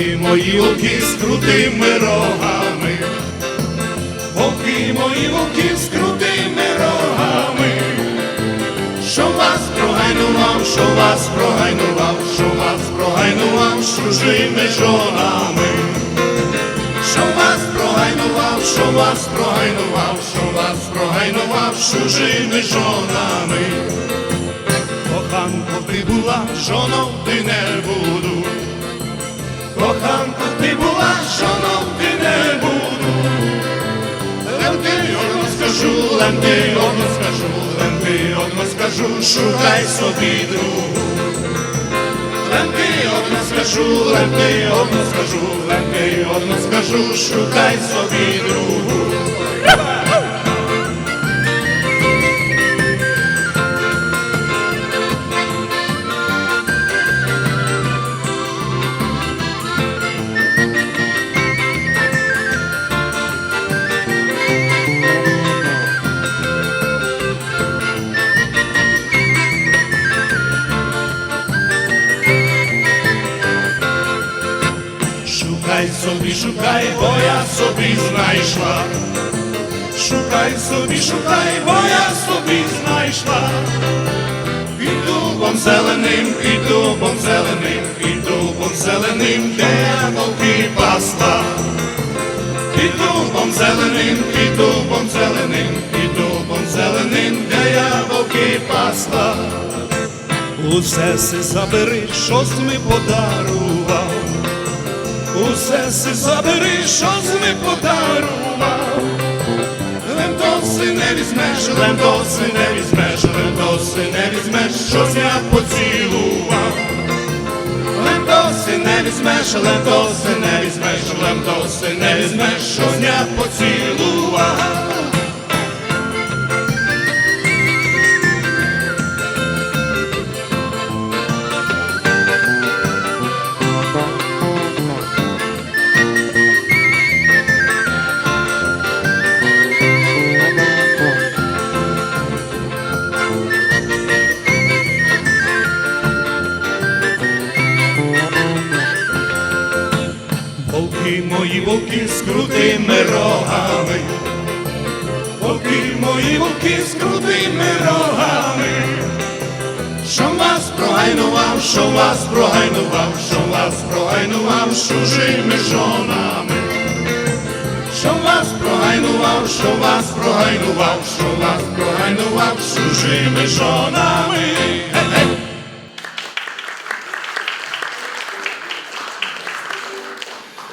Мої вовки з крутими рогами, вовки мої вовки з крутими рогами, що вас прогайнував, що вас прогайнував, що вас прогайнував з чужими жонами, що вас прогайнував, що вас прогайнував, що вас прогайнував з чужими жонами. Коханко ти була, жоном ти не буду. Ти була, жоном ти не буду. Лемти одно скажу, ленти одно скажу, ленти одно скажу, шукай собі другу. Лемти одно скажу, ленти одно скажу, ленти одно скажу, шукай собі другу. Шукай собі, шукай, бо я собі знайшла. Шукай собі, шукай, бо я собі знайшла. Під дубом зеленим, під дубом зеленим, під дубом зеленим, де я вовки пасла. Під дубом зеленим, під дубом зеленим, під дубом зеленим, де я вовки пасла. Усе си забери, що ми подарував. Усе си забери, що з ми подарував. Лендоси не візьмеш, лендоси не візьмеш, лендоси не візьмеш, щось я поцілував. лендоси не візьмеш, лентоси не візьмеш, лендоси не візьмеш, щось я поцілував. Мої вовки з крутими рогами, вовки мої вовки з крутими рогами, що вас прогайнував, що вас прогайнував, що вас прогайнував з чужими жонами, що вас прогайнував, що вас прогайнував, що вас прогайнував з чужими жонами.